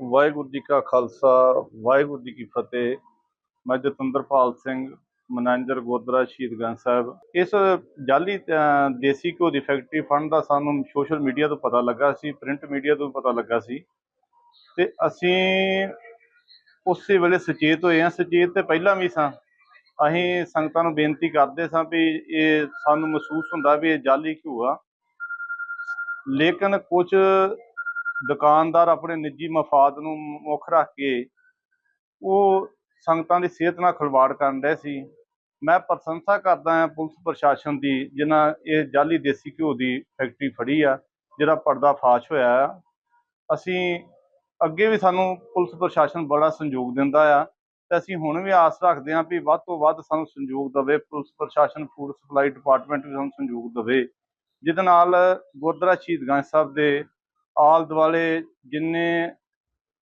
ਵਾਹਿਗੁਰੂ ਜੀ ਕਾ ਖਾਲਸਾ, ਵਾਹਿਗੁਰੂ ਜੀ ਕੀ ਫਤਿਹ। ਮੈਂ ਜਤਿੰਦਰਪਾਲ ਸਿੰਘ, ਮੈਨੇਜਰ ਗੁਰਦੁਆਰਾ ਸ਼ਹੀਦਗੰਜ ਸਾਹਿਬ। ਇਸ ਜਾਲੀ ਦੇਸੀ ਘਿਓ ਦੀ ਫੈਕਟਰੀ ਫੰਡ ਦਾ ਸਾਨੂੰ ਸੋਸ਼ਲ ਮੀਡੀਆ ਤੋਂ ਪਤਾ ਲੱਗਾ ਸੀ, ਪ੍ਰਿੰਟ ਮੀਡੀਆ ਤੋਂ ਪਤਾ ਲੱਗਾ ਸੀ। ਤੇ ਅਸੀਂ ਉਸੇ ਵੇਲੇ ਸੁਚੇਤ ਹੋਏ ਹਾਂ। ਸੁਚੇਤ ਤੇ ਪਹਿਲਾਂ ਵੀ ਸਾਂ। ਅਸੀਂ ਸੰਗਤਾਂ ਨੂੰ ਬੇਨਤੀ ਕਰਦੇ ਸਾਂ ਵੀ ਇਹ ਸਾਨੂੰ ਮਹਿਸੂਸ ਹੁੰਦਾ ਵੀ ਇਹ ਜਾਲੀ ਘਿਓ ਆ। ਲੇਕਿਨ ਕੁਝ ਦੁਕਾਨਦਾਰ ਆਪਣੇ ਨਿੱਜੀ ਮਫਾਦ ਨੂੰ ਮੁੱਖ ਰੱਖ ਕੇ ਉਹ ਸੰਗਤਾਂ ਦੀ ਸਿਹਤ ਨਾਲ ਖਿਲਵਾੜ ਕਰਨ ਰਹੇ ਸੀ। ਮੈਂ ਪ੍ਰਸ਼ੰਸਾ ਕਰਦਾ ਹਾਂ ਪੁਲਿਸ ਪ੍ਰਸ਼ਾਸਨ ਦੀ, ਜਿਨ੍ਹਾਂ ਇਹ ਜਾਲੀ ਦੇਸੀ ਘਿਓ ਦੀ ਫੈਕਟਰੀ ਫੜੀ ਆ, ਜਿਹੜਾ ਪਰਦਾ ਫਾਸ਼ ਹੋਇਆ ਆ। ਅਸੀਂ ਅੱਗੇ ਵੀ ਸਾਨੂੰ ਪੁਲਿਸ ਪ੍ਰਸ਼ਾਸਨ ਬੜਾ ਸਹਿਯੋਗ ਦਿੰਦਾ ਆ ਤੇ ਅਸੀਂ ਹੁਣ ਵੀ ਆਸ ਰੱਖਦੇ ਹਾਂ ਵੀ ਵੱਧ ਤੋਂ ਵੱਧ ਸਾਨੂੰ ਸਹਿਯੋਗ ਦੇਵੇ। ਪੁਲਿਸ ਪ੍ਰਸ਼ਾਸਨ, ਫੂਡ ਸਪਲਾਈ ਡਿਪਾਰਟਮੈਂਟ ਵੀ ਸਾਨੂੰ ਸਹਿਯੋਗ ਦੇਵੇ। ਜਿਹਦੇ ਨਾਲ ਗੁਰਦੁਆਰਾ ਸ਼ਹੀਦਗੰਜ ਸਾਹਿਬ ਦੇ ਆਲ ਦੁਆਲੇ ਜਿੰਨੇ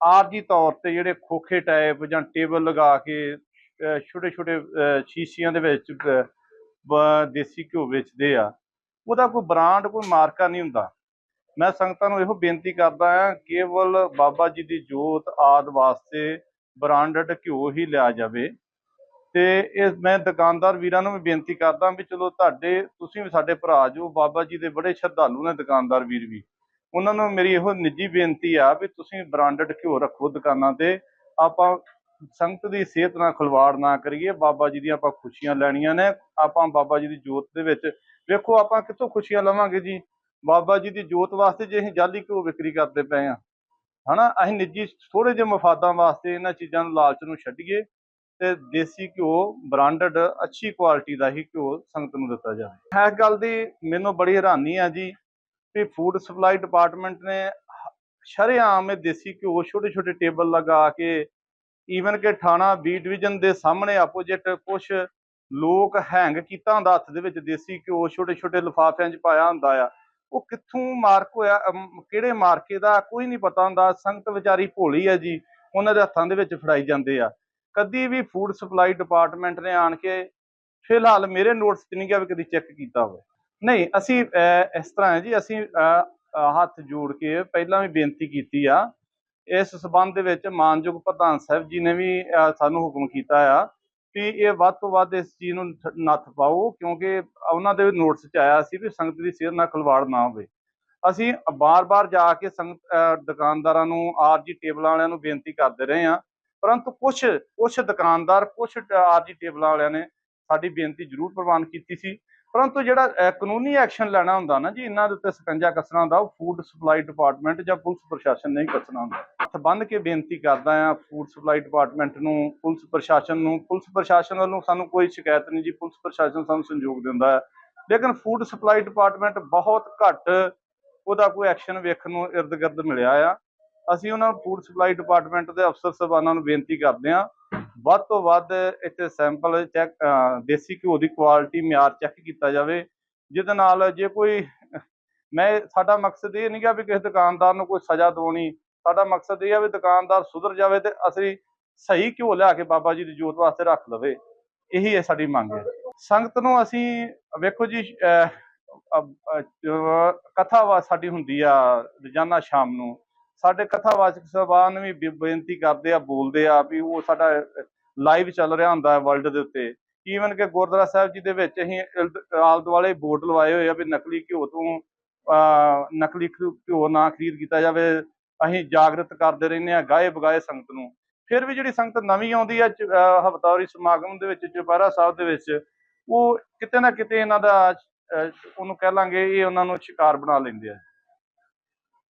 ਆਰਜੀ ਤੌਰ ਤੇ ਜਿਹੜੇ ਖੋਖੇ ਟਾਈਪ ਜਾਂ ਟੇਬਲ ਲਗਾ ਕੇ ਛੋਟੇ ਛੋਟੇ ਸ਼ੀਸ਼ੀਆਂ ਦੇ ਵਿੱਚ ਦੇਸੀ ਘਿਓ ਵੇਚਦੇ ਆ, ਉਹਦਾ ਕੋਈ ਬ੍ਰਾਂਡ ਕੋਈ ਮਾਰਕਾ ਨਹੀਂ ਹੁੰਦਾ। ਮੈਂ ਸੰਗਤਾਂ ਨੂੰ ਇਹੋ ਬੇਨਤੀ ਕਰਦਾ ਹਾਂ, ਕੇਵਲ ਬਾਬਾ ਜੀ ਦੀ ਜੋਤ ਆਦ ਵਾਸਤੇ ਬ੍ਰਾਂਡਡ ਘਿਓ ਹੀ ਲਿਆ ਜਾਵੇ। ਤੇ ਇਹ ਮੈਂ ਦੁਕਾਨਦਾਰ ਵੀਰਾਂ ਨੂੰ ਵੀ ਬੇਨਤੀ ਕਰਦਾ ਵੀ ਚਲੋ ਤੁਹਾਡੇ, ਤੁਸੀਂ ਵੀ ਸਾਡੇ ਭਰਾ ਜੋ, ਬਾਬਾ ਜੀ ਦੇ ਬੜੇ ਸ਼ਰਧਾਲੂ ਨੇ ਦੁਕਾਨਦਾਰ ਵੀਰ ਵੀ। ਉਹਨਾਂ ਨੂੰ ਮੇਰੀ ਇਹੋ ਨਿੱਜੀ ਬੇਨਤੀ ਆ ਵੀ ਤੁਸੀਂ ਬ੍ਰਾਂਡਡ ਘਿਓ ਰੱਖੋ ਦੁਕਾਨਾਂ ਤੇ। ਆਪਾਂ ਸੰਗਤ ਦੀ ਸਿਹਤ ਨਾਲ ਖਿਲਵਾੜ ਨਾ ਕਰੀਏ। ਬਾਬਾ ਜੀ ਦੀਆਂ ਆਪਾਂ ਖੁਸ਼ੀਆਂ ਲੈਣੀਆਂ ਨੇ। ਆਪਾਂ ਬਾਬਾ ਜੀ ਦੀ ਜੋਤ ਦੇ ਵਿੱਚ ਵੇਖੋ, ਆਪਾਂ ਕਿੱਥੋਂ ਖੁਸ਼ੀਆਂ ਲਵਾਂਗੇ ਜੀ? ਬਾਬਾ ਜੀ ਦੀ ਜੋਤ ਵਾਸਤੇ ਜੇ ਅਸੀਂ ਜਾਲੀ ਘਿਓ ਵਿਕਰੀ ਕਰਦੇ ਪਏ ਆ ਹਨਾ? ਅਸੀਂ ਨਿੱਜੀ ਥੋੜੇ ਜਿਹੇ ਮਫਾਦਾਂ ਵਾਸਤੇ ਇਹਨਾਂ ਚੀਜ਼ਾਂ ਨੂੰ ਲਾਲਚ ਨੂੰ ਛੱਡੀਏ ਤੇ ਦੇਸੀ ਘਿਓ ਬ੍ਰਾਂਡਡ ਅੱਛੀ ਕੁਆਲਿਟੀ ਦਾ ਹੀ ਘਿਓ ਸੰਗਤ ਨੂੰ ਦਿੱਤਾ ਜਾਵੇ। ਇਸ ਗੱਲ ਦੀ ਮੈਨੂੰ ਬੜੀ ਹੈਰਾਨੀ ਆ ਜੀ। ਵੀ ਫੂਡ ਸਪਲਾਈ ਡਿਪਾਰਟਮੈਂਟ ਨੇ ਸ਼ਰੇਆਮ ਇਹ ਦੇਸੀ ਘਿਓ ਛੋਟੇ ਛੋਟੇ ਟੇਬਲ ਲਗਾ ਕੇ ਈਵਨ ਕਿ ਥਾਣਾ ਬੀ ਡਿਵੀਜ਼ਨ ਦੇ ਸਾਹਮਣੇ ਆਪੋਜੀਟ ਕੁਝ ਲੋਕ ਹੈਂਗ ਕੀਤਾ ਹੁੰਦਾ ਹੱਥ ਦੇ ਵਿੱਚ ਦੇਸੀ ਘਿਓ ਛੋਟੇ ਛੋਟੇ ਲਿਫਾਫਿਆਂ 'ਚ ਪਾਇਆ ਹੁੰਦਾ ਆ। ਉਹ ਕਿੱਥੋਂ ਮਾਰਕ ਹੋਇਆ ਕਿਹੜੇ ਮਾਰਕੇ ਦਾ ਕੋਈ ਨਹੀਂ ਪਤਾ ਹੁੰਦਾ, ਸੰਗਤ ਵਿਚਾਰੀ ਭੋਲੀ ਹੈ ਜੀ, ਉਹਨਾਂ ਦੇ ਹੱਥਾਂ ਦੇ ਵਿੱਚ ਫੜਾਈ ਜਾਂਦੇ ਆ। ਕਦੀ ਵੀ ਫੂਡ ਸਪਲਾਈ ਡਿਪਾਰਟਮੈਂਟ ਨੇ ਆਣ ਕੇ, ਫਿਲਹਾਲ ਮੇਰੇ ਨੋਟਸ 'ਚ ਨਹੀਂ ਗਿਆ ਵੀ ਕਦੀ ਚੈੱਕ ਕੀਤਾ ਹੋਵੇ। ਨਹੀਂ ਅਸੀਂ ਅਹ, ਇਸ ਤਰ੍ਹਾਂ ਹੈ ਜੀ ਅਸੀਂ ਹੱਥ ਜੋੜ ਕੇ ਪਹਿਲਾਂ ਵੀ ਬੇਨਤੀ ਕੀਤੀ ਆ। ਇਸ ਸਬੰਧ ਦੇ ਵਿੱਚ ਮਾਨਯੋਗ ਪ੍ਰਧਾਨ ਸਾਹਿਬ ਜੀ ਨੇ ਵੀ ਸਾਨੂੰ ਹੁਕਮ ਕੀਤਾ ਆ ਵੀ ਇਹ ਵੱਧ ਤੋਂ ਵੱਧ ਇਸ ਚੀਜ਼ ਨੂੰ ਨੱਥ ਪਾਓ ਕਿਉਂਕਿ ਉਹਨਾਂ ਦੇ ਨੋਟਿਸ 'ਚ ਆਇਆ ਸੀ ਵੀ ਸੰਗਤ ਦੀ ਸਿਹਤ ਨਾਲ ਖਿਲਵਾੜ ਨਾ ਹੋਵੇ। ਅਸੀਂ ਬਾਰ-ਬਾਰ ਜਾ ਕੇ ਸੰਗਤ ਦੁਕਾਨਦਾਰਾਂ ਨੂੰ ਆਰਜੀ ਟੇਬਲਾਂ ਵਾਲਿਆਂ ਨੂੰ ਬੇਨਤੀ ਕਰਦੇ ਰਹੇ ਹਾਂ। ਪਰੰਤੂ ਕੁਝ ਕੁਝ ਦੁਕਾਨਦਾਰ ਕੁਝ ਆਰਜੀ ਟੇਬਲਾਂ ਵਾਲਿਆਂ ਨੇ ਸਾਡੀ ਬੇਨਤੀ ਜ਼ਰੂਰ ਪ੍ਰਵਾਨ ਕੀਤੀ ਸੀ। ਪਰੰਤੂ ਜਿਹੜਾ ਕਾਨੂੰਨੀ ਐਕਸ਼ਨ ਲੈਣਾ ਹੁੰਦਾ ਨਾ ਜੀ, ਇਹਨਾਂ ਦੇ ਉੱਤੇ ਸਕੰਜਾ ਕੱਸਣਾ ਹੁੰਦਾ, ਉਹ ਫੂਡ ਸਪਲਾਈ ਡਿਪਾਰਟਮੈਂਟ ਜਾਂ ਪੁਲਿਸ ਪ੍ਰਸ਼ਾਸਨ ਨਹੀਂ ਕੱਸਣਾ ਹੁੰਦਾ। ਹੱਥ ਬੰਨ੍ਹ ਕੇ ਬੇਨਤੀ ਕਰਦਾ ਆ ਫੂਡ ਸਪਲਾਈ ਡਿਪਾਰਟਮੈਂਟ ਨੂੰ, ਪੁਲਿਸ ਪ੍ਰਸ਼ਾਸਨ ਨੂੰ, ਪੁਲਿਸ ਪ੍ਰਸ਼ਾਸਨ ਵੱਲੋਂ ਸਾਨੂੰ ਕੋਈ ਸ਼ਿਕਾਇਤ ਨਹੀਂ ਜੀ, ਪੁਲਿਸ ਪ੍ਰਸ਼ਾਸਨ ਸਾਨੂੰ ਸੰਯੋਗ ਦਿੰਦਾ ਹੈ। ਲੇਕਿਨ ਫੂਡ ਸਪਲਾਈ ਡਿਪਾਰਟਮੈਂਟ ਬਹੁਤ ਘੱਟ ਉਹਦਾ ਕੋਈ ਐਕਸ਼ਨ ਵੇਖਣ ਨੂੰ ਇਰਦ ਗਿਰਦ ਮਿਲਿਆ ਆ। ਅਸੀਂ ਉਹਨਾਂ ਨੂੰ ਫੂਡ ਸਪਲਾਈ ਡਿਪਾਰਟਮੈਂਟ ਦੇ ਅਫਸਰ ਸਾਹਿਬਾਨਾਂ ਨੂੰ ਬੇਨਤੀ ਕਰਦੇ ਹਾਂ ਵੱਧ ਤੋਂ ਵੱਧ ਇੱਥੇ ਸੈਂਪਲ ਚੈੱਕ ਦੇਸੀ ਘਿਓ ਦੀ ਕੁਆਲਿਟੀ ਮਿਆਰ ਚੈੱਕ ਕੀਤਾ ਜਾਵੇ ਜਿਹਦੇ ਨਾਲ ਜੇ ਕੋਈ ਮੈਂ ਸਾਡਾ ਮਕਸਦ ਇਹ ਨਹੀਂ ਨਹੀਂਗਾ ਵੀ ਕਿਸੇ ਦੁਕਾਨਦਾਰ ਨੂੰ ਕੋਈ ਸਜ਼ਾ ਦਿਵਾਉਣੀ ਸਾਡਾ ਮਕਸਦ ਇਹ ਆ ਵੀ ਦੁਕਾਨਦਾਰ ਸੁਧਰ ਜਾਵੇ ਤੇ ਅਸੀਂ ਸਹੀ ਘਿਓ ਲਿਆ ਕੇ ਬਾਬਾ ਜੀ ਦੀ ਜੋਤ ਵਾਸਤੇ ਰੱਖ ਲਵੇ ਇਹੀ ਹੈ ਸਾਡੀ ਮੰਗ ਹੈ। ਸੰਗਤ ਨੂੰ ਅਸੀਂ ਵੇਖੋ ਜੀ ਅਹ, ਕਥਾ ਵਾ ਸਾਡੀ ਹੁੰਦੀ ਆ ਰੋਜ਼ਾਨਾ ਸ਼ਾਮ ਨੂੰ ਸਾਡੇ ਕਥਾਵਾਚਕ ਸਭਾਨ ਵੀ ਬੇ- ਬੇਨਤੀ ਕਰਦੇ ਆ, ਬੋਲਦੇ ਆ ਵੀ ਉਹ ਸਾਡਾ ਲਾਈਵ ਚੱਲ ਰਿਹਾ ਹੁੰਦਾ ਹੈ ਵਰਲਡ ਦੇ ਉੱਤੇ। ਈਵਨ ਕਿ ਗੁਰਦੁਆਰਾ ਸਾਹਿਬ ਜੀ ਦੇ ਵਿੱਚ ਅਸੀਂ ਇਲਦ- ਆਲ ਦੁਆਲੇ ਬੋਰਡ ਲਵਾਏ ਹੋਏ ਆ ਵੀ ਨਕਲੀ ਘਿਓ ਤੋਂ ਨਕਲੀ ਘਿਓ ਨਾ ਖਰੀਦ ਕੀਤਾ ਜਾਵੇ। ਅਸੀਂ ਜਾਗਰਤ ਕਰਦੇ ਰਹਿੰਦੇ ਆ ਗਾਏ ਬਗਾਏ ਸੰਗਤ ਨੂੰ। ਫਿਰ ਵੀ ਜਿਹੜੀ ਸੰਗਤ ਨਵੀਂ ਆਉਂਦੀ ਆ ਚ- ਹਫ਼ਤਾਵਾਰੀ ਸਮਾਗਮ ਦੇ ਵਿੱਚ ਚੁਪਹਿਰਾ ਸਾਹਿਬ ਦੇ ਵਿੱਚ, ਉਹ ਕਿਤੇ ਨਾ ਕਿਤੇ ਇਹਨਾਂ ਦਾ ਉਹਨੂੰ ਕਹਿ ਲਾਂਗੇ ਇਹ ਉਹਨਾਂ ਨੂੰ ਸ਼ਿਕਾਰ ਬਣਾ ਲੈਂਦੇ ਆ।